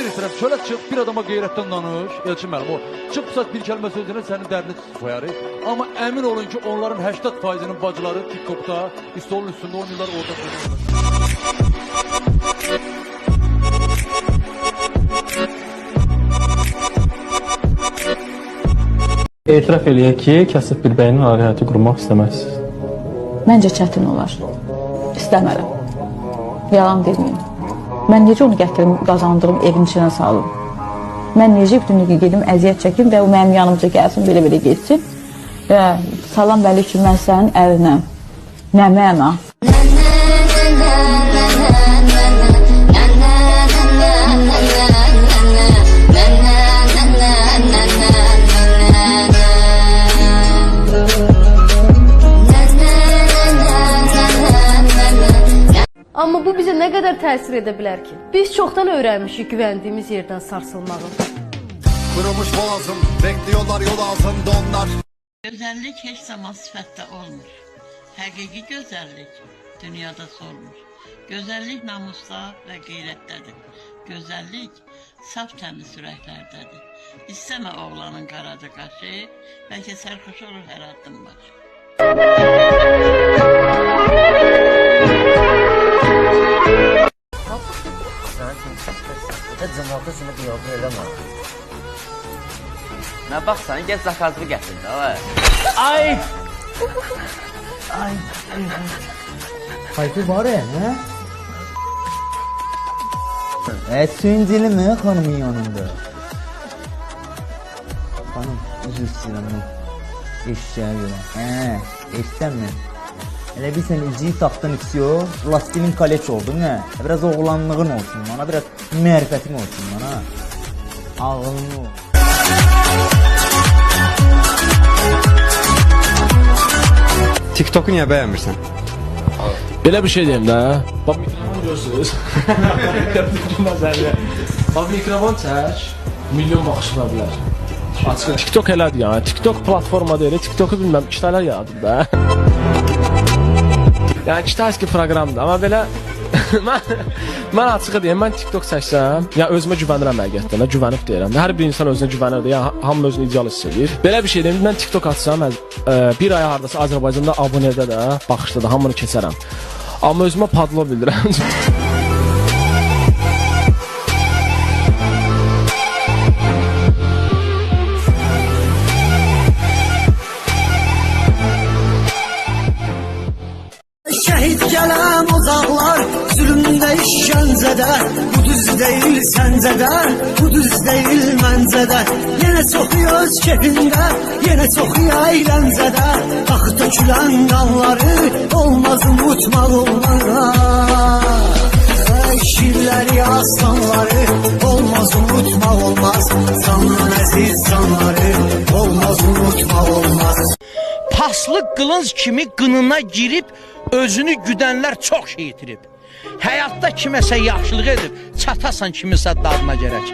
Sözünü istəyirəm, çölə çıx, bir adama qeyrətdən danış. Elçin müəllim, o çıxsa bir kəlmə sözünə sənin dərdini qoyarıq. Amma əmin olun ki, onların 80%-nin bacıları TikTokda, stolun üstündə oynayırlar, orada. Etiraf eləyək ki, kasıb bir bəynin aile həyatı qurmaq istəməzsiniz. Məncə çətin olar. İstəmərəm. Yalan deməyim. Mən necə onu gətirim, qazandığım evin içinə salım? Mən necə bütün gün gedim, əziyyət çəkim və o mənim yanımca gəlsin, belə-belə getsin. Və salam əleyküm, mən sənin ərinəm. Nə məna? Amma bu bizə nə qədər təsir edə bilər ki? Biz çoxdan öyrənmişik güvəndiyimiz yerdən sarsılmağı. Kurumuş boğazım Bekliyorlar yol altında onlar Gözəllik heç zaman sifətdə olmur. Həqiqi gözəllik dünyada sormur. Gözəllik namusda və qeyrətdədir. Gözəllik saf təmiz ürəklərdədir. İstəmə oğlanın qaraca qaşı, bəlkə sərxoş olur hər addım başı. Cəmaatı qiyafə eləmə. Nə baxsan, gəl zakazını gətir də. ay. Ay! Ay! Hayfı var ya, hə? E, suyun dili mi xanımın yanında? Xanım, üzr istəyirəm mən. Eşşəyə görə. Hə, eşsən mi? Elə bir sən ici taxtın istiyor, lastilin kaleç oldun ne? Biraz oğlanlığın olsun bana, biraz mərifətin olsun bana. Ağılın ol. TikTok'u niye beğenmirsən? Belə bir şey deyim də. Bax mikrofon görürsüz. Məzəllə. Bax mikrofon çək. Milyon baxışına bilər. Açıq. TikTok elədir ya. TikTok platforma deyil. TikToku bilməm, işlər yaradır da. Yəni kitayski proqramdır, amma belə mən mən açığı deyim, mən TikTok çəksəm, ya özümə güvənirəm həqiqətən, güvənib deyirəm. Hər bir insan özünə güvənir, ya hamı özünü ideal hiss edir. Belə bir şey deyim, mən TikTok açsam, ə, bir ay hardasa Azərbaycanda abunədə də, baxışda da hamını keçərəm. Amma özümə padlo bildirəm. Bu düz deyil səncədə Bu düz deyil məncədə Yenə çoxuyor öz kefində Yenə çoxuyor əyləncədə Bax tökülən qanları Olmaz unutmaq olmaz Şirləri aslanları Olmaz unutmaq olmaz. Sanın əziz canları Olmaz unutmaq olmaz. Paslı qılınc kimi qınına girib özünü güdənlər çox şey itirib. Həyatda kiməsə yaxşılıq edib, çatasan kimisə dadına gərək.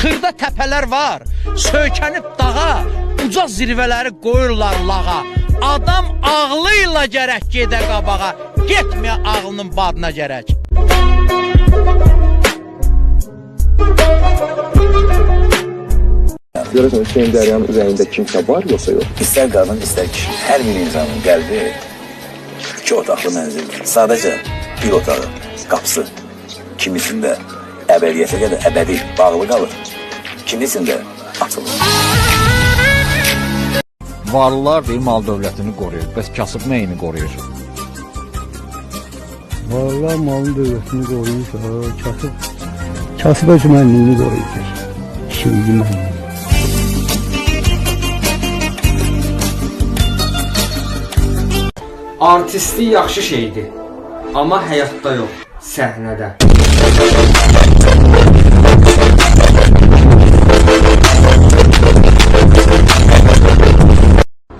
Xırda təpələr var, söykənib dağa, uca zirvələri qoyurlar lağa. Adam ağlı ilə gərək gedə qabağa, getmə ağlının badına gərək. Görürsən Hüseyin Dəryanın üzərində kimsə var yoxsa yox? İstər qadın, istər kişi. Hər bir insanın qəlbi iki otaqlı mənzildir. Sadəcə bir otağı, qapısı. Kimisində əbədiyyətə qədər əbədi bağlı qalır. Kimisində açılır. Varlılar deyir mal dövlətini qoruyur Bəs kasıb neyini qoruyur? Vallahi malın dövlətini qoruyur, kasıb kasıb öz mənliyini qoruyur. Şimdi mən. Artistlik yaxşı şeydir, amma həyatda yox, səhnədə.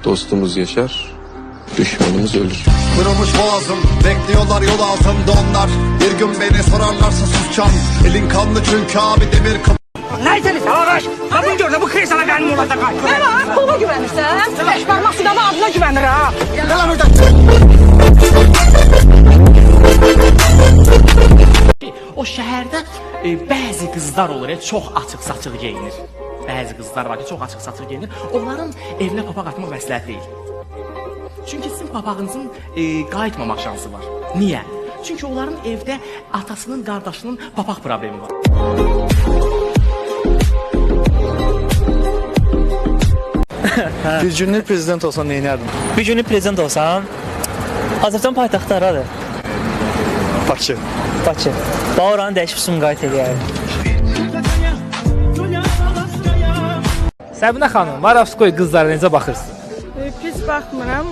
Dostumuz yaşar, düşmanımız ölür. Kurumuş boğazım Bekliyorlar yol altında onlar Bir gün beni sorarlarsa susacağım Elin kanlı çünkü abi demir kapı Nəysəli savaş, qabın gör də bu kreysana qənim olacaq. Hələ pula güvənirsən? Beş barmaq sudan adına güvənir ha. O şəhərdə e, bəzi qızlar olur, e, çox açıq-saçıq geyinir. Bəzi qızlar var ki, çox açıq-saçıq geyinir. Onların evinə papaq atmaq məsləhət deyil. Çünki sizin papağınızın e, qayıtmamaq şansı var. Niyə? Çünki onların evdə atasının, qardaşının papaq problemi var. Bir günlük prezident olsan neynərdin? Bir günlük prezident olsam, Azərbaycan paytaxtı haradır? Bakı. Bakı. Bax oranı dəyişib Sumqayıt eləyər. Səbinə xanım, Varavskoy qızlara necə baxırsınız? Pis baxmıram.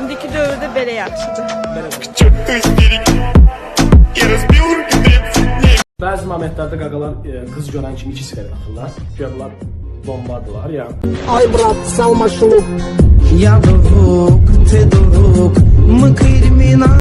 İndiki dövrdə belə yaxşıdır. Bəzi momentlərdə qaqalar e, qız görən kimi iki siqaret atırlar. Guya bunlar bombadılar ya. Ay brat, salma şunu. Я вдруг, ты друг, мы криминал.